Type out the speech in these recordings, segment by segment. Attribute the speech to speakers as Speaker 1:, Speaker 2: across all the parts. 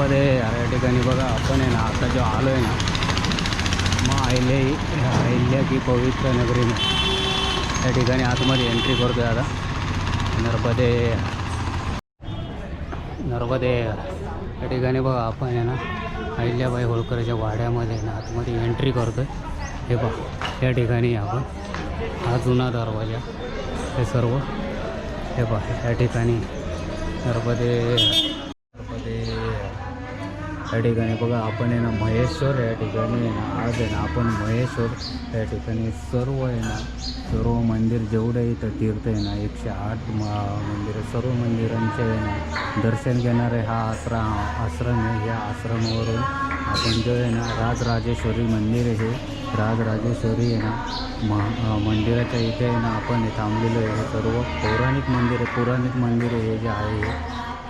Speaker 1: नर्मदे या ठिकाणी बघा आपण आहे ना आता जो आलो आहे ना मग अहिल्या अहिल्या की पवित्र नगरीनं. त्या ठिकाणी आतमध्ये एंट्री करतोय आता. नर्मदे. नर्मदे. या ठिकाणी बघा आपण आहे ना अहिल्याबाई होळकरच्या वाड्यामध्ये ना आतमध्ये एंट्री करतोय. हे बघा या ठिकाणी आपण हा जुना दरवाजा हे सर्व. हे बघा या ठिकाणी नर्मदे. या ठिकाणी बघा आपण आहे ना महेश्वर या ठिकाणी आहे ना आज आहे ना आपण महेश्वर या ठिकाणी सर्व आहे ना सर्व मंदिर जेवढं इथं तीर्थ आहे ना एकशे आठ म मंदिरं सर्व मंदिरांचे आहे ना दर्शन घेणारे हा आश्रा आश्रम आहे. या आश्रमावरून आपण जो आहे ना राजराजेश्वरी मंदिर आहे हे राजराजेश्वरी आहे ना म मंदिराच्या इथे आहे ना आपण हे थांबलेलो आहे. सर्व पौराणिक मंदिर आहे पौराणिक मंदिर हे जे आहे हे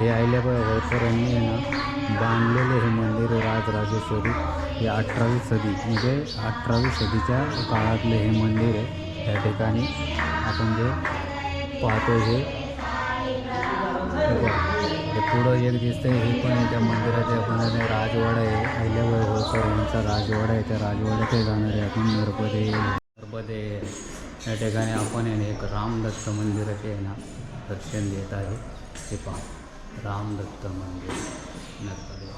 Speaker 1: हे अहिल्याबाई होळकर यांनी आहे ना बांधलेले हे मंदिर आहे राजराजेश्वरी हे अठरावी सदी म्हणजे अठरावी सदीच्या काळातले हे मंदिर आहे. या ठिकाणी आपण जे पाहतो हे पुढं एक दिसतंय हे पण आहे त्या मंदिराच्या आपण राजवाडा आहे. अहिल्याबाई होळकर यांचा राजवाडा आहे. त्या राजवाड्याचे जाणार आहे आपण नर्मदे नर्मदे. या ठिकाणी आपण आहे एक रामदत्त मंदिराचे आहे ना दर्शन घेत आहे. ते पहा. रामदत्त मंदिर नर्मदे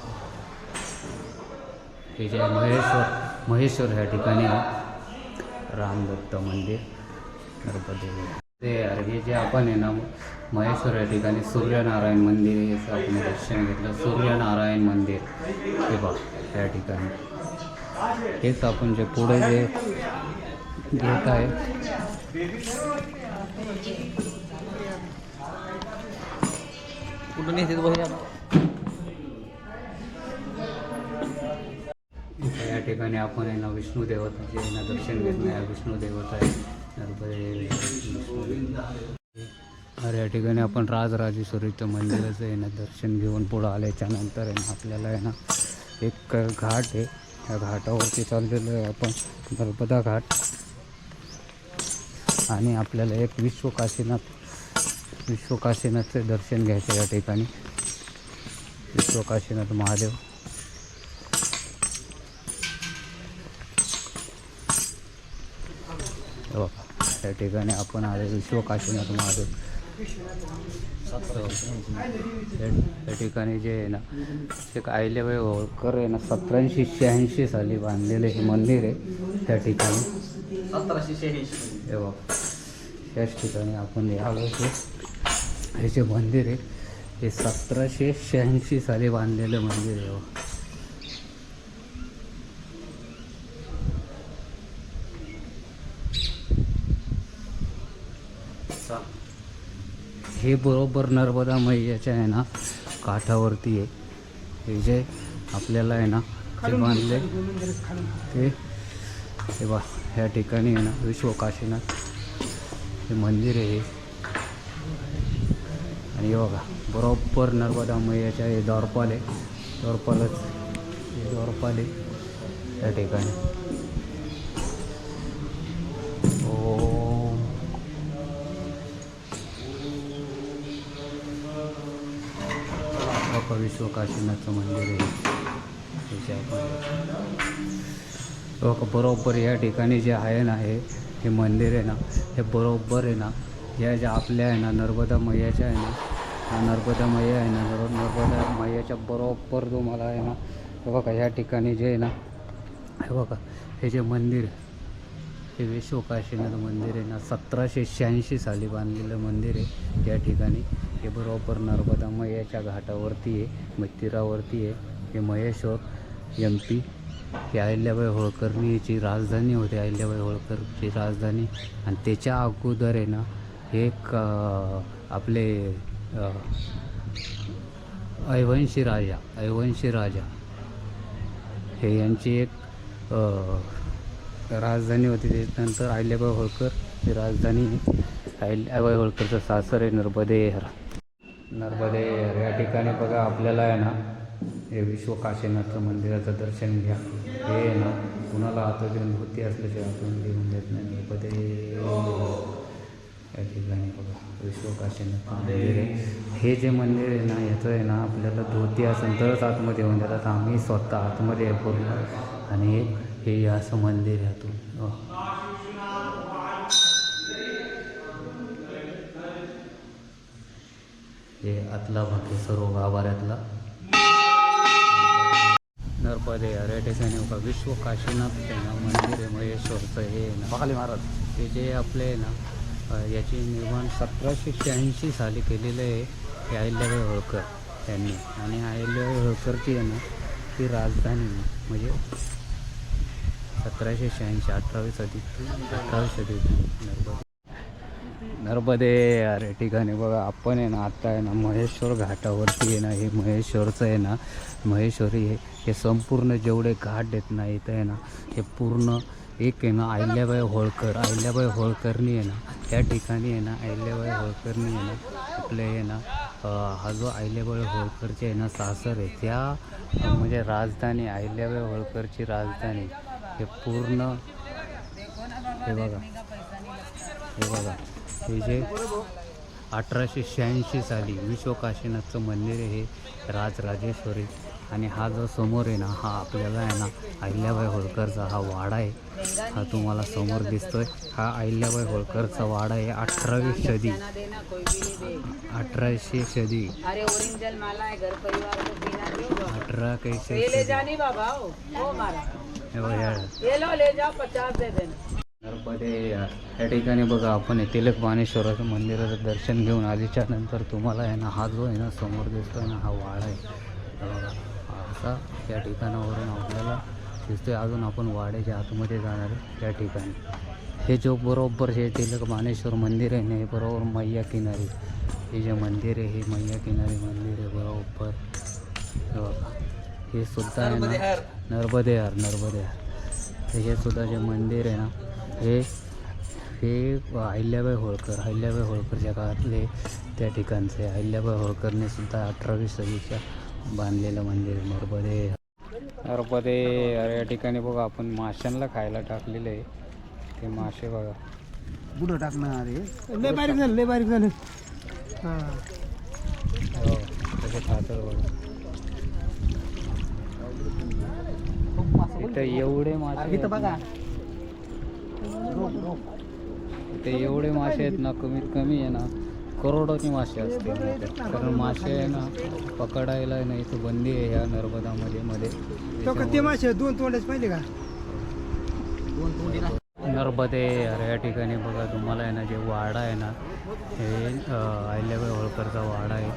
Speaker 1: हे जे आहे महेश्वर महेश्वर ह्या ठिकाणी आहे रामदत्त मंदिर नर्मदे ते हे जे आपण आहे ना महेश्वर या ठिकाणी सूर्यनारायण मंदिर याचं आपण दर्शन घेतलं. सूर्यनारायण मंदिर हे बघ या ठिकाणी. हेच आपण जे पुढे जे घेत आहे
Speaker 2: कुठून येते बघूया
Speaker 1: या ठिकाणी आपण आहे ना विष्णू देवताचे ना दर्शन घेतलं आहे विष्णू देवता आहे. नर्मदे अरे या ठिकाणी आपण राजराजेश्वरीचं मंदिराचं आहे ना दर्शन घेऊन पुढं आल्याच्यानंतर आहे ना आपल्याला आहे ना एक घाट आहे. त्या घाटावरती चाललेलो आहे आपण नर्मदा घाट. आणि आपल्याला एक विश्वकाशीनाथ विश्वकाशीनाथचे दर्शन घ्यायचं या ठिकाणी. विश्वकाशीनाथ महादेव. बघा त्या ठिकाणी आपण आले विश्वकाशीनाथ महादेव. त्या ठिकाणी जे आहे ना एक अहिल्याबाई होळकर आहे ना सतराशे शहाऐंशी साली बांधलेले हे मंदिर आहे त्या ठिकाणी.
Speaker 2: सतराशे शहाऐंशी.
Speaker 1: हे त्याच ठिकाणी आपण हे आलो होतो. हे जे मंदिर आहे हे सतराशे शहाऐंशी साली बांधलेलं मंदिर आहे बघा. हे बरोबर नर्मदा मैयाच्या आहे ना काठावरती आहे हे जे आपल्याला आहे ना जे बांधले ते हे बा ह्या ठिकाणी आहे ना विश्वकाशीनाथ हे मंदिर आहे हे. आणि हे बघा बरोबर नर्मदा मैयाच्या हे द्वारपाल आहे. दौरपालच हे द्वारपाल आहे त्या ठिकाणी. ओम. बाप्पा विश्वकाशीनाथचं मंदिर आहे. आपण बघा बरोबर या ठिकाणी जे आहे ना हे हे मंदिर आहे ना हे बरोबर आहे ना या ज्या आपल्या आहे ना नर्मदा मैयाच्या आहे ना हा नर्मदा मैया आहे ना नर्मदा मैयाच्या बरोबर तुम्हाला आहे ना हे बघा ह्या ठिकाणी जे आहे ना हे बघा हे जे मंदिर हे विश्वकाशीनाथ मंदिर आहे ना सतराशे शहाऐंशी साली बांधलेलं मंदिर आहे. या ठिकाणी हे बरोबर नर्मदा मैयाच्या घाटावरती आहे मत्तीरावरती आहे. हे महेश्वर एम पी ही अहिल्याबाई होळकरनीची राजधानी होती अहिल्याबाई होळकरची राजधानी. आणि त्याच्या अगोदर आहे ना हे एक आपले ऐवंशी राजा ऐवंशी राजा हे यांची एक राजधानी होती. त्याच्यानंतर अहिल्याबाई होळकर ही राजधानी अहिल्याबाई होळकरचं सासर आहे नर्मदेहर. नर्मदेहर. या ठिकाणी बघा आपल्याला आहे ना हे विश्वकाशीनाथ मंदिराचं दर्शन घ्या. हे ना कुणाला आता घेऊन धोती असल्याशिवाय आपण घेऊन देत नाही. नर्मदे या ठिकाणी बघा विश्वकाशीनाथ मंदिर आहे हे जे मंदिर आहे ना याचं आहे ना आपल्याला धोती असेल तरच आतमध्ये येऊन देतात आम्ही स्वतः आतमध्ये आहे पूर्ण आणि हे हे असं मंदिर आहे आतून. हो. हे आतला भाग आहे सर्व गाभाऱ्यातला नर्मदे या ठिकाणी बघा विश्व काशीनाथ आहे ना मंदिर आहे महेश्वरचं हे ना.
Speaker 2: महाराज.
Speaker 1: ते जे आपले आहे ना याचे निर्माण सतराशे शहाऐंशी साली केलेलं आहे हे अहिल्याबाई होळकर यांनी आणि अहिल्याबाई होळकरची आहे ना ती राजधानी आहे. म्हणजे सतराशे शहाऐंशी अठरावी सदी अठरावी सदी नर्मदे नर्मदे अरे ठिकाणी बघा आपण आहे ना आता आहे ना महेश्वर घाटावरती आहे ना हे महेश्वरचं आहे ना महेश्वरी हे हे संपूर्ण जेवढे घाट आहेत ना इथं आहे ना हे पूर्ण एक आहे ना अहिल्याबाई होळकर. अहिल्याबाई होळकरनी आहे ना त्या ठिकाणी आहे ना अहिल्याबाई होळकरनी आहे ना आपले आहे ना हा जो अहिल्याबाई होळकरचे आहे ना सासर आहे त्या म्हणजे राजधानी अहिल्याबाई होळकरची राजधानी हे पूर्ण हे बघा हे बघा हे जे अठराशे शहाऐंशी साली विश्वकाशीनाथचं मंदिर हे राजराजेश्वरी आणि हा जो समोर आहे ना हा आपल्याला आहे ना अहिल्याबाई होळकरचा हा वाडा आहे. हा तुम्हाला समोर दिसतोय. हा अहिल्याबाई होळकरचा वाडा आहे अठरावी सदी अठराशे सदी
Speaker 3: है
Speaker 1: अठरा सदी हे. बघा,
Speaker 3: ये
Speaker 1: ठिकाणी बघा आपण हे तिलक बाणेश्वराचं मंदिराचं दर्शन घेऊन आलीच्या नंतर तुम्हाला आहे ना हा जो आहे ना समोर दिसतोय ना हा वाडा आहे. हा बघा, असा त्या ठिकाणावरून आपल्याला दिसतोय अजून आपण वाड्याच्या आतमध्ये जाणार आहे त्या ठिकाणी. हे जो बरोबर हे तिलक बाणेश्वर मंदिर आहे ना हे बरोबर मैया किनारी. हे जे मंदिर आहे हे मैया किनारी मंदिर आहे बरोबर. हे हे सुद्धा आहे ना नर्मदे यार नर्मदे यार तर हे सुद्धा जे मंदिर आहे ना हे हे अहिल्याबाई होळकर अहिल्याबाई होळकरच्या काळातले त्या ठिकाणचे अहिल्याबाई होळकरने सुद्धा अठरावी सदीच्या बांधलेलं मंदिर आहे नर्मदे. नर्मदे अरे या ठिकाणी बघा आपण माशांना खायला टाकलेलं आहे. ते मासे बघा.
Speaker 2: कुठं टाकणार आहे? लय बारीक झालं लय बारीक झालं. हां.
Speaker 1: हो खातात बघा. इथं एवढे मासे
Speaker 2: इथं बघा.
Speaker 1: ते एवढे मासे आहेत ना कमीत कमी आहे ना करोडोचे मासे असतील. कारण मासे आहे ना पकडायला आहे ना इथं बंदी आहे ह्या नर्मदामध्ये मध्ये.
Speaker 2: तो का ते मासे दोन तोंडाचे पाहिजे का?
Speaker 1: नर्मदे अरे या ठिकाणी बघा तुम्हाला आहे ना जे वाडा आहे ना हे अहिल्याबाई होळकरचा वाडा आहे.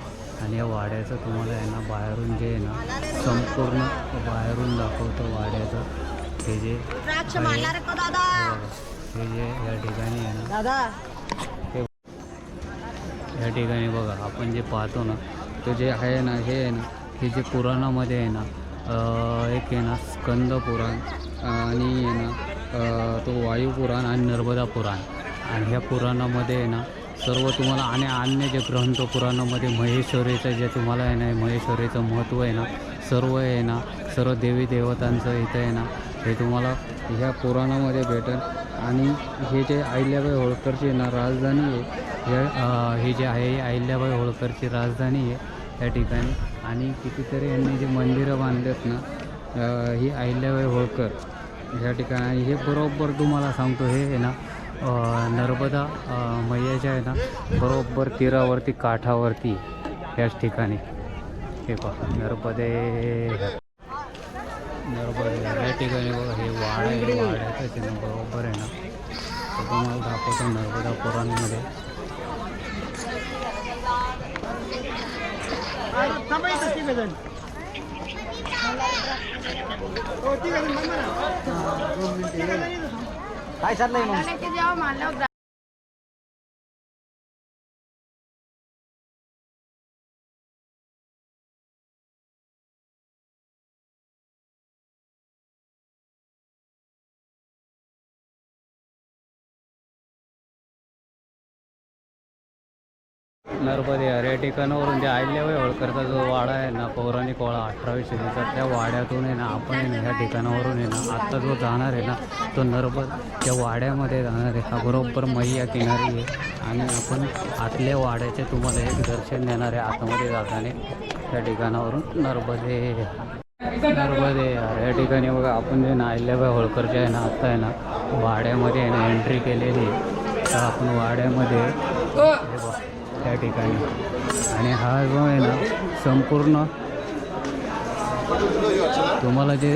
Speaker 1: आणि या वाड्याचं तुम्हाला आहे ना बाहेरून जे आहे ना संपूर्ण बाहेरून दाखवतं वाड्याचं हे जे बघा. हे जे या ठिकाणी आहे ना
Speaker 3: दादा
Speaker 1: या ठिकाणी बघा आपण जे पाहतो ना तो जे आहे ना हे आहे ना हे जे पुराणामध्ये आहे ना एक आहे ना स्कंद पुराण आणि आहे ना तो वायू पुराण आणि नर्मदा पुराण आणि ह्या पुराणामध्ये आहे ना सर्व तुम्हाला आणि अन्य जे ग्रंथ पुराणामध्ये महेश्वरीचं जे तुम्हाला आहे ना महेश्वरीचं महत्त्व आहे ना सर्व आहे ना सर्व देवी देवतांचं इथं आहे ना हे तुम्हाला ह्या पुराणामध्ये भेटेल आणि हे जे अहिल्याबाई होळकरची ना राजधानी आहे हे जे आहे अहिल्याबाई होळकरची राजधानी आहे त्या ठिकाणी. आणि कितीतरी यांनी जे मंदिरं बांधलेत ना ही अहिल्याबाई होळकर ह्या ठिकाणी हे बरोबर तुम्हाला सांगतो हे आहे ना नर्मदा मैयाच्या आहे ना बरोबर तीरावरती काठावरती याच ठिकाणी. हे पहा नर्मदे. नर्मदे या ठिकाणी बघा हे वाड आहे वाड्याचं आहे बरोबर आहे ना. तुम्हाला दाखवतो नर्मदा पुराणमध्ये.
Speaker 2: थांबायचं तिघ जण हो तिघ जण थांबा ना काय चाललंय मग
Speaker 1: नर्मदे या ठिकाणावरून जे अहिल्याबाई होळकरचा जो वाडा आहे ना पौराणिक वाडा अठरावी शतीचा त्या वाड्यातून आहे ना आपण आहे ना ह्या ठिकाणावरून आहे ना आत्ता जो जाणार आहे ना तो नर्मद त्या वाड्यामध्ये जाणार आहे. हा बरोबर मैया किनारी आहे. आणि आपण आतल्या वाड्याचे तुम्हाला एक दर्शन देणार आहे आतमध्ये जाताना त्या ठिकाणावरून नर्मदे. नर्मदे यार या ठिकाणी बघा आपण जे ना अहिल्याबाई होळकरचे आहे ना आत्ता आहे ना वाड्यामध्ये आहे ना एंट्री केलेली आहे. तर आपण वाड्यामध्ये बघा, त्या ठिकाणी. आणि हा जो आहे ना संपूर्ण तुम्हाला जे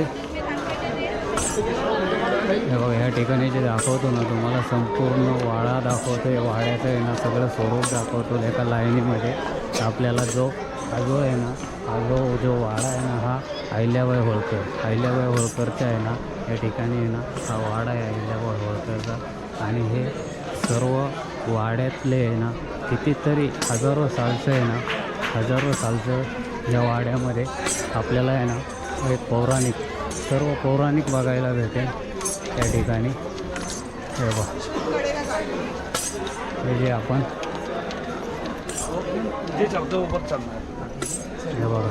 Speaker 1: ह्या बघा ठिकाणी जे दाखवतो ना तुम्हाला संपूर्ण वाडा दाखवतो आहे वाड्याचं आहे ना सगळं स्वरूप दाखवतो एका लाईनीमध्ये. आपल्याला जो हा जो आहे ना हा जो जो वाडा आहे ना हा अहिल्याबाई होळकर अहिल्याबाई होळकरचा आहे ना या ठिकाणी आहे ना हा वाडा आहे अहिल्याबाई होळकरचा. आणि हे सर्व वाड्यातले आहे ना कितीतरी हजारो सालचं आहे ना हजारो सालचं या वाड्यामध्ये आपल्याला आहे ना एक पौराणिक सर्व पौराणिक बघायला भेटेल त्या ठिकाणी. हे बघ. हे जे आपण हे बघा.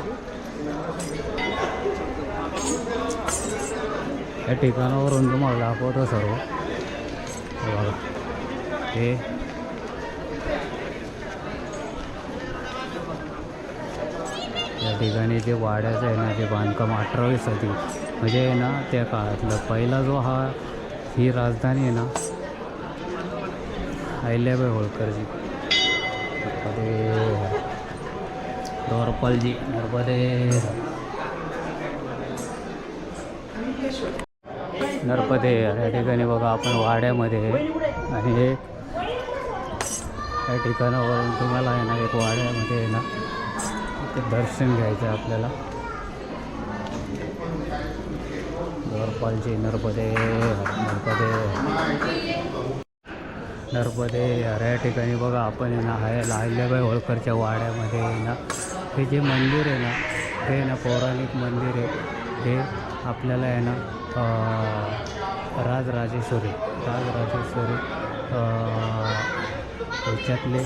Speaker 1: या ठिकाणावरून तुम्हाला दाखवतो सर्व. हे बघा. हे ठिकाणी जे वाड्याचं आहे ना ते बांधकाम अठरावी सदी म्हणजे आहे ना त्या काळातलं पहिला जो हा ही राजधानी आहे ना अहिल्याबाई होळकरजी. नर्मदे द्वारपालजी. नर्मदे नर्मदे या ठिकाणी बघा आपण वाड्यामध्ये आणि हे या ठिकाणावरून तुम्हाला आहे ना एक वाड्यामध्ये आहे ना ते दर्शन घ्यायचं आहे आपल्याला. द्वारपालजी नर्मदे नर्मदे. नर्मदे हर या ठिकाणी बघा आपण आहे ना हाय अहिल्याबाई होळकरच्या वाड्यामध्ये आहे ना हे जे मंदिर आहे ना हे ना पौराणिक मंदिर आहे. हे आपल्याला आहे ना राजराजेश्वरी राजराजेश्वरी ह्याच्यातले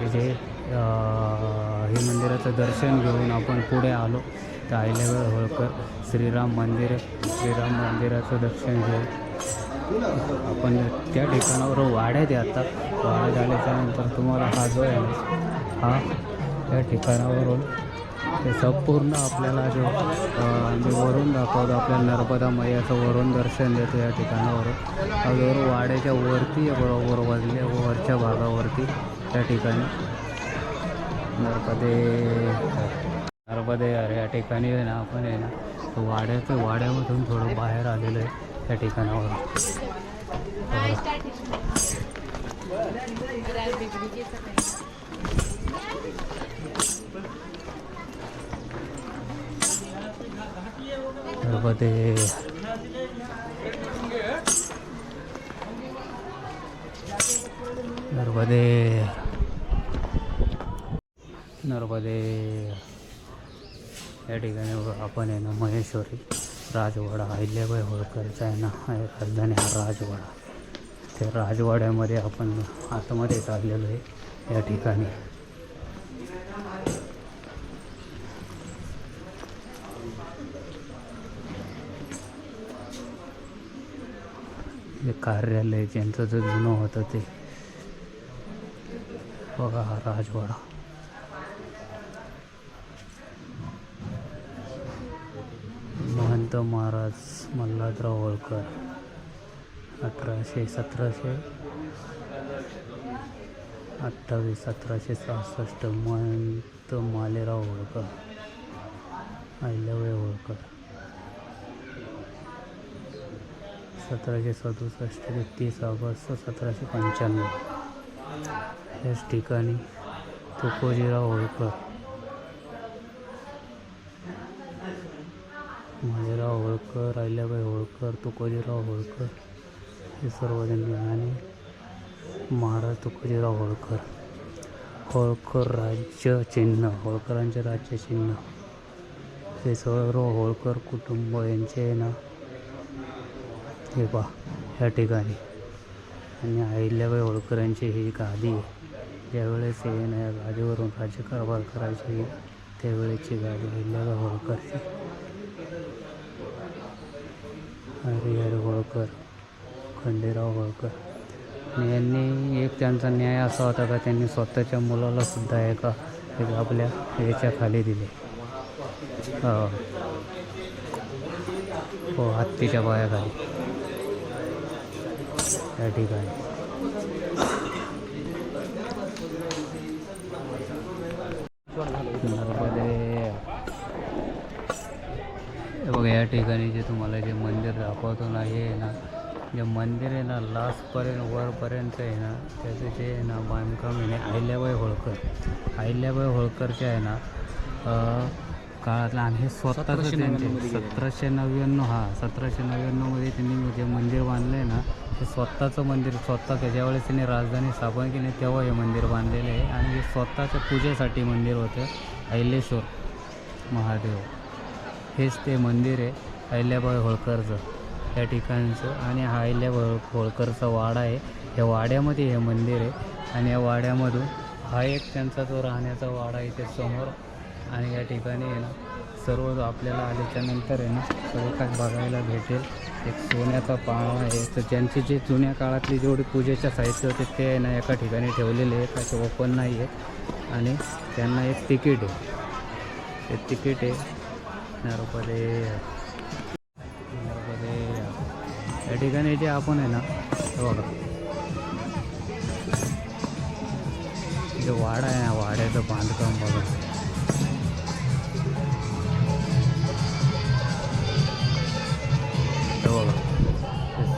Speaker 1: इथे हे मंदिराचं दर्शन घेऊन आपण पुढे आलो. तर आईलेवर होळकर श्रीराम मंदिर श्रीराम मंदिराचं दर्शन घेऊन आपण त्या ठिकाणावर वाड्यात आता. वाड्यात आल्याच्यानंतर तुम्हाला हा जो आहे ना हा त्या ठिकाणावरून ते संपूर्ण आपल्याला जो अं, वरून दाखवतो आपल्याला नर्मदा मैयाचं वरून दर्शन देतो या ठिकाणावरून. हा वाड्याच्या वरती बरोबर वजल्या वरच्या भागावरती. त्या ठिकाणी. नर्मदे नर्मदे अरे या ठिकाणी आहे ना आपण आहे ना तो वाड्याचं वाड्यामधून थोडं बाहेर आलेलं आहे त्या ठिकाणावर नर्मदे. नर्मदे नर्मदे या ठिकाणी आपण आहे ना महेश्वरी राजवाडा अहिल्याबाई होळकरचा आहे ना राजधानी हा राजवाडा. त्या राजवाड्यामध्ये आपण आतमध्ये चाललेलो आहे या ठिकाणी. जे कार्यालय ज्यांचं जे जुनं होतं ते बघा हा राजवाडा. महंत महाराज मल्हारराव होळकर. अठराशे सतराशे. अठ्ठावीस सतराशे सहासष्ट. महंत मालेराव होळकर. अहिल्याबाई होळकर. सतराशे सदुसष्ट ते तीस ऑगस्ट सतराशे पंच्याण्णव. याच ठिकाणी तुकोजीराव होळकर. मालेराव होळकर अहिल्याबाई होळकर तुकोजीराव होळकर हे सर्वजण आणि महाराज तुकोजीराव होळकर. होळकर राज्य चिन्ह होळकरांचे राज्य चिन्ह. हे सर्व होळकर कुटुंब यांचे ना? हे पहा ह्या ठिकाणी. आणि अहिल्याबाई होळकर यांची ही गादी आहे. ज्यावेळेस हे या गाडीवरून राज्यकारभार करायची त्यावेळेची गाडी हिल्लाला होळकरची हरिहर होळकर खंडेराव होळकर. आणि यांनी एक त्यांचा न्याय असा होता का त्यांनी स्वतःच्या मुलाला सुद्धा एका एक आपल्या याच्या खाली दिले. हो. हो हत्तीच्या पायाखाली. त्या ठिकाणी नर्मदे हे बघा या ठिकाणी जे तुम्हाला जे मंदिर दाखवतो ना हे आहे ना जे मंदिर आहे ना लास्टपर्यंत वरपर्यंत आहे ना त्याचं जे आहे ना बांधकाम आहे ना अहिल्याबाई होळकर. अहिल्याबाई होळकरचे आहे ना काळातलं आणि हे स्वतःच त्यांचे सतराशे नव्याण्णव हा सतराशे नव्याण्णवमध्ये त्यांनी जे मंदिर बांधलं आहे ना हे स्वतःचं मंदिर स्वतः ज्यावेळेस त्यांनी राजधानी स्थापन केली तेव्हा हे मंदिर बांधलेलं आहे. आणि हे स्वतःच्या पूजेसाठी मंदिर होतं अहिलेश्वर महादेव. हेच ते मंदिर आहे अहिल्याबाई होळकरचं. या ठिकाणचं आणि हा अहिल्याबाई होळकरचा वाडा आहे. या वाड्यामध्ये हे मंदिर आहे आणि या वाड्यामधून हा एक त्यांचा जो राहण्याचा वाडा इथे समोर आणि या ठिकाणी आहे ना सर्व आपल्याला आल्याच्यानंतर आहे ना सर्व काही बघायला भेटेल. एक सोन्याचा पाळणा आहे. तर ज्यांचे जे जुन्या काळातली जेवढे पूजेच्या साहित्य होते ते आहे ना एका ठिकाणी ठेवलेले आहेत. असे ओपन नाही आहेत. आणि त्यांना एक तिकीट आहे. ते तिकीट आहे. नर्मदे नर्मदे या ठिकाणी जे आपण आहे ना हे बघा. जे वाडा आहे ना वाड्याचं बांधकाम बघा. बघा.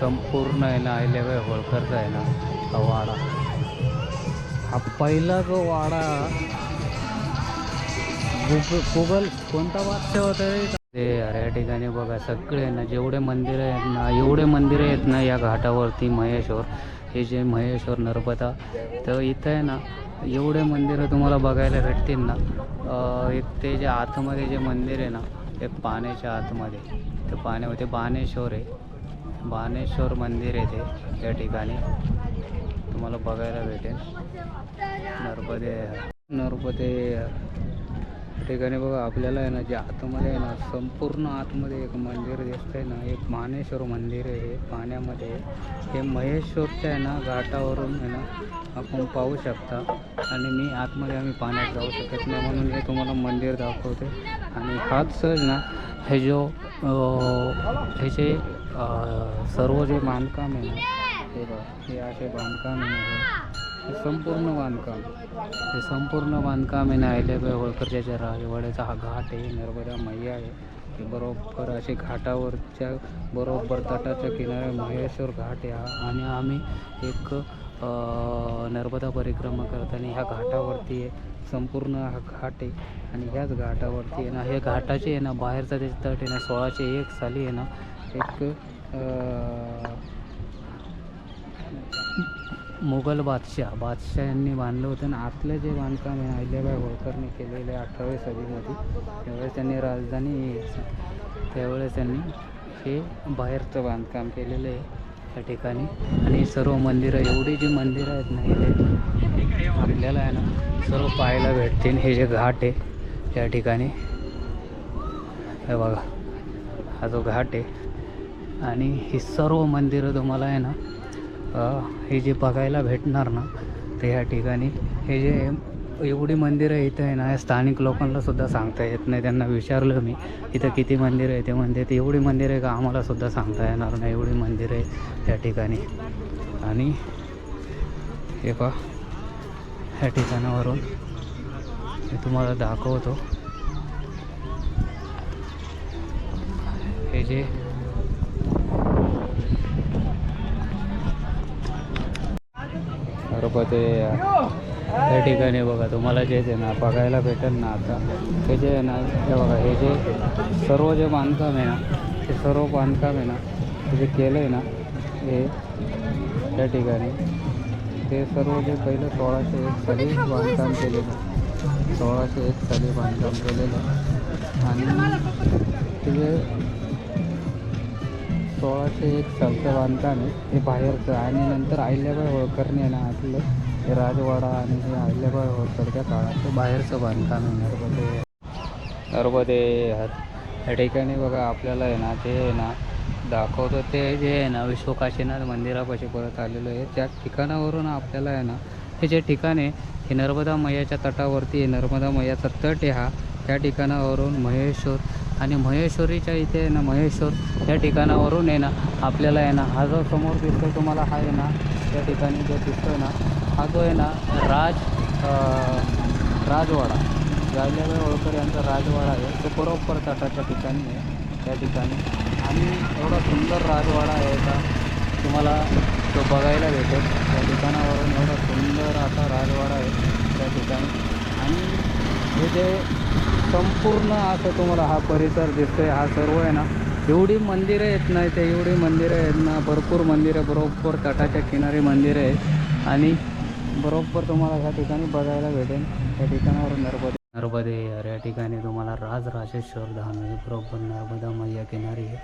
Speaker 1: संपूर्ण आहे ना अहिल्याबाई होळकरचा आहे ना हा वाडा. हा पहिला जो वाडा गुगल कोणता वाद होता रे? ते अरे या ठिकाणी बघा सगळे ना जेवढे मंदिरं आहेत ना एवढे मंदिरं आहेत ना या घाटावरती महेश्वर हे जे महेश्वर नर्मदा तर इथं आहे ना एवढे मंदिरं तुम्हाला बघायला भेटतील ना एक ते जे आतमध्ये जे मंदिर आहे ना एक पाण्याच्या आतमध्ये ते पाण्यामध्ये बाणेश्वर आहे बाणेश्वर मंदिर आहे ते या ठिकाणी तुम्हाला बघायला भेटेल नर्मदे नर्मदे ठिकाणी बघा आपल्याला आहे ना जे आतमध्ये आहे ना संपूर्ण आतमध्ये एक मंदिर दिसतंय ना एक मानेश्वर मंदिर आहे हे पाण्यामध्ये. हे महेश्वरच्या आहे ना घाटावरून आहे ना आपण पाहू शकता. आणि मी आतमध्ये आम्ही पाण्यात जाऊ शकत नाही म्हणून हे तुम्हाला मंदिर दाखवते. आणि हाच सहज ना हे जो हे जे सर्व जे बांधकाम आहे ना हे बघा हे असे बांधकाम आहे. हे. संपूर्ण बांधकाम हे संपूर्ण बांधकाम आहे ना अहिल्याबाई होळकरच्या राजवाड्याचा हा घाट आहे नर्मदा मैया आहे. ते बरोबर असे घाटावरच्या बरोबर तटाच्या किनारे महेश्वर घाट आहे. हा आणि आम्ही एक नर्मदा परिक्रमा करताना ह्या घाटावरती आहे संपूर्ण हा घाट आहे. आणि ह्याच घाटावरती आहे ना हे घाटाचे आहे ना बाहेरचा ते तट आहे ना सोळाशे एक साली आहे ना एक मुघल बादशाह बादशाह यांनी बांधलं होतं आणि आतलं जे बांधकाम आहे अहिल्याबाई होळकरने केलेलं आहे अठराव्या सदीमध्ये त्यावेळेस त्यांनी राजधानी त्यावेळेस त्यांनी हे बाहेरचं बांधकाम केलेलं आहे त्या ठिकाणी. आणि सर्व मंदिरं एवढी जी मंदिरं आहेत ना इथे आपल्याला आहे ना सर्व पाहायला भेटतील. हे जे घाट आहे त्या ठिकाणी. हे बघा हा जो घाट आहे. आणि ही सर्व मंदिरं तुम्हाला आहे ना हे जे बघायला भेटणार ना ते ह्या ठिकाणी. हे जे एवढी मंदिरं इथं आहे ना स्थानिक लोकांना सुद्धा सांगता येत नाही. त्यांना विचारलं मी इथं किती मंदिरं आहे? ते म्हणते ते एवढी मंदिरं आहे का? आम्हाला सुद्धा सांगता येणार नाही. एवढी मंदिरं आहे त्या ठिकाणी. आणि हे पहा ह्या ठिकाणावरून मी तुम्हाला दाखवतो. हे जे बरोबर ते या ठिकाणी बघा तुम्हाला जे जे ना बघायला भेटेल ना आता हे जे आहे ना हे बघा हे जे सर्व जे बांधकाम आहे ना ते सर्व बांधकाम आहे ना हे जे केलं आहे ना हे त्या ठिकाणी ते सर्व जे पहिलं सोळाशे एक साली बांधकाम केलेलं सोळाशे एक साली बांधकाम केलेलं आणि ते जे सोळाशे एक सालचं बांधकाम आहे. हे बाहेरचं आणि नंतर अहिल्याबाई होळकरने ना आपलं हे राजवाडा आणि हे अहिल्याबाई होळकरच्या काळाचं बाहेरचं बांधकाम आहे. नर्मदे. नर्मदे ह्या या ठिकाणी बघा आपल्याला आहे ना ते आहे ना दाखवतो ते जे आहे ना विश्वकाशीनाथ मंदिरापाशी परत आलेलो आहे. त्या ठिकाणावरून आपल्याला आहे ना हे जे ठिकाण आहे हे नर्मदा मैयाच्या तटावरती आहे. नर्मदा मैयाचा तट आहे हा. त्या ठिकाणावरून महेश्वर आणि महेश्वरीच्या इथे आहे ना महेश्वर या ठिकाणावरून आहे ना आपल्याला आहे ना हा जो समोर दिसतो तुम्हाला हा आहे ना त्या ठिकाणी जो दिसतोय ना हा जो आहे ना राज राजवाडा. जायल्याबाई होळकर यांचा राजवाडा आहे तो बरोबर तटाच्या ठिकाणी आहे त्या ठिकाणी. आणि एवढा सुंदर राजवाडा आहे का तुम्हाला तो बघायला भेटेल. त्या ठिकाणावरून एवढा सुंदर असा राजवाडा आहे त्या ठिकाणी. आणि हे जे संपूर्ण असं तुम्हाला हा परिसर दिसतोय. हा सर्व आहे ना एवढी मंदिरं आहेत ना ते एवढी मंदिरं आहेत ना भरपूर मंदिरं बरोबर तटाच्या किनारी मंदिरं आहेत. आणि बरोबर तुम्हाला ह्या ठिकाणी बघायला भेटेल त्या ठिकाणावर नर्मदे नर्मदे यार या ठिकाणी तुम्हाला राजराजेश्वर धाम आहे. बरोबर नर्मदा मैया किनारी आहे.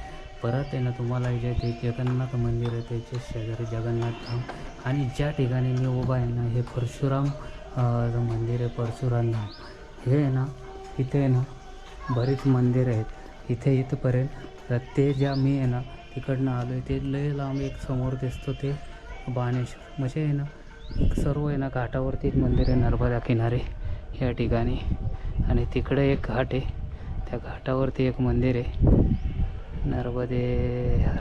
Speaker 1: परत आहे ना तुम्हाला जे ते जगन्नाथ मंदिर आहे त्याचे शेजारी जगन्नाथ धाम. आणि ज्या ठिकाणी मी उभा आहे ना हे परशुराम मंदिर आहे परशुराम धाम. हे आहे ना इथे आहे ना बरीच मंदिरं आहेत. इथे इथपर्यंत तर ते ज्या मी आहे ना तिकडनं आलो आहे ते लय लांब एक समोर दिसतो ते बाणेश्वर म्हणजे आहे ना एक सर्व आहे ना घाटावरती एक मंदिर आहे नर्मदा किनारे या ठिकाणी. आणि तिकडे एक घाट आहे त्या घाटावरती एक मंदिर आहे. नर्मदे यार.